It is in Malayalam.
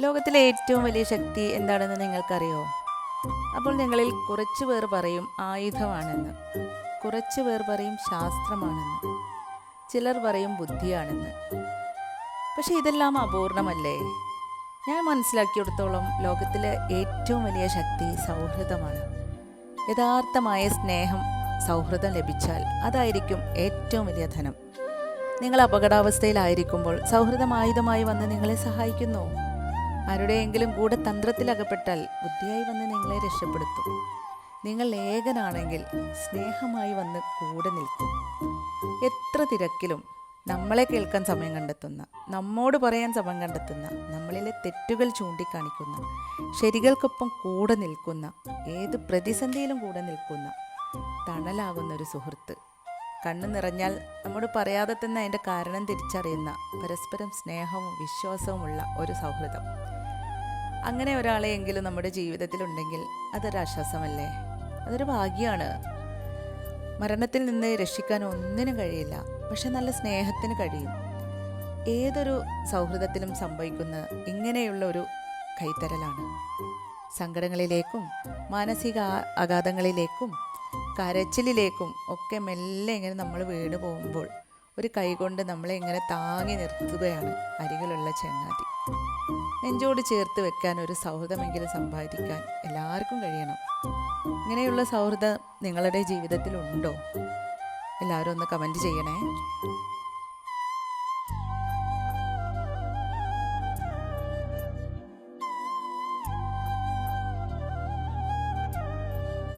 ലോകത്തിലെ ഏറ്റവും വലിയ ശക്തി എന്താണെന്ന് നിങ്ങൾക്കറിയോ? അപ്പോൾ നിങ്ങളിൽ കുറച്ച് പേർ പറയും ആയുധമാണെന്ന്. കുറച്ച് പേർ പറയും ശാസ്ത്രമാണെന്ന്. ചിലർ പറയും ബുദ്ധിയാണെന്ന്. പക്ഷെ ഇതെല്ലാം അപൂർണമല്ലേ? ഞാൻ മനസ്സിലാക്കിയെടുത്തോളം ലോകത്തിലെ ഏറ്റവും വലിയ ശക്തി സൗഹൃദമാണ്. യഥാർത്ഥമായ സ്നേഹം സൗഹൃദം ലഭിച്ചാൽ അതായിരിക്കും ഏറ്റവും വലിയ ധനം. നിങ്ങൾ അപകടാവസ്ഥയിലായിരിക്കുമ്പോൾ സൗഹൃദം ആയുധമായി വന്ന് നിങ്ങളെ സഹായിക്കുന്നു. ആരുടെയെങ്കിലും കൂടെ തന്ത്രത്തിലകപ്പെട്ടാൽ ബുദ്ധിയായി വന്ന് നിങ്ങളെ രക്ഷപ്പെടുത്തും. നിങ്ങൾ ഏകനാണെങ്കിൽ സ്നേഹമായി വന്ന് കൂടെ നിൽക്കും. എത്ര തിരക്കിലും നമ്മളെ കേൾക്കാൻ സമയം കണ്ടെത്തുന്ന നമ്മോട് പറയാൻ സമയം കണ്ടെത്തുന്ന നമ്മളിലെ തെറ്റുകൾ ചൂണ്ടിക്കാണിക്കുന്ന ശരികൾക്കൊപ്പം കൂടെ നിൽക്കുന്ന ഏത് പ്രതിസന്ധിയിലും കൂടെ നിൽക്കുന്ന തണലാകുന്ന ഒരു സുഹൃത്ത് കണ്ണു നിറഞ്ഞാൽ നമ്മോട് പറയാതെ തന്നെ അതിന്റെ കാരണം തിരിച്ചറിയുന്ന പരസ്പരം സ്നേഹവും വിശ്വാസവുമുള്ള ഒരു സൗഹൃദം. അങ്ങനെ ഒരാളെയെങ്കിലും നമ്മുടെ ജീവിതത്തിലുണ്ടെങ്കിൽ അതൊരു ആശ്വാസമല്ലേ? അതൊരു ഭാഗ്യമാണ് മരണത്തിൽ നിന്ന് രക്ഷിക്കാൻ ഒന്നിനും കഴിയില്ല പക്ഷെ നല്ല സ്നേഹത്തിന് കഴിയും. ഏതൊരു സൗഹൃദത്തിലും സംഭവിക്കുന്ന ഇങ്ങനെയുള്ള ഒരു കൈത്തരലാണ്. സങ്കടങ്ങളിലേക്കും മാനസിക ആഘാതങ്ങളിലേക്കും കരച്ചിലിലേക്കും ഒക്കെ മെല്ലെ ഇങ്ങനെ നമ്മൾ വീണ് പോകുമ്പോൾ ഒരു കൈകൊണ്ട് നമ്മളെ ഇങ്ങനെ താങ്ങി നിർത്തുകയാണ് അരികിലുള്ള ചങ്ങാതി. നെഞ്ചോട് ചേർത്ത് വെക്കാൻ ഒരു സൗഹൃദമെങ്കിലും സമ്പാദിക്കാൻ എല്ലാവർക്കും കഴിയണം. ഇങ്ങനെയുള്ള സൗഹൃദം നിങ്ങളുടെ ജീവിതത്തിലുണ്ടോ? എല്ലാവരും ഒന്ന് കമന്റ് ചെയ്യണേ.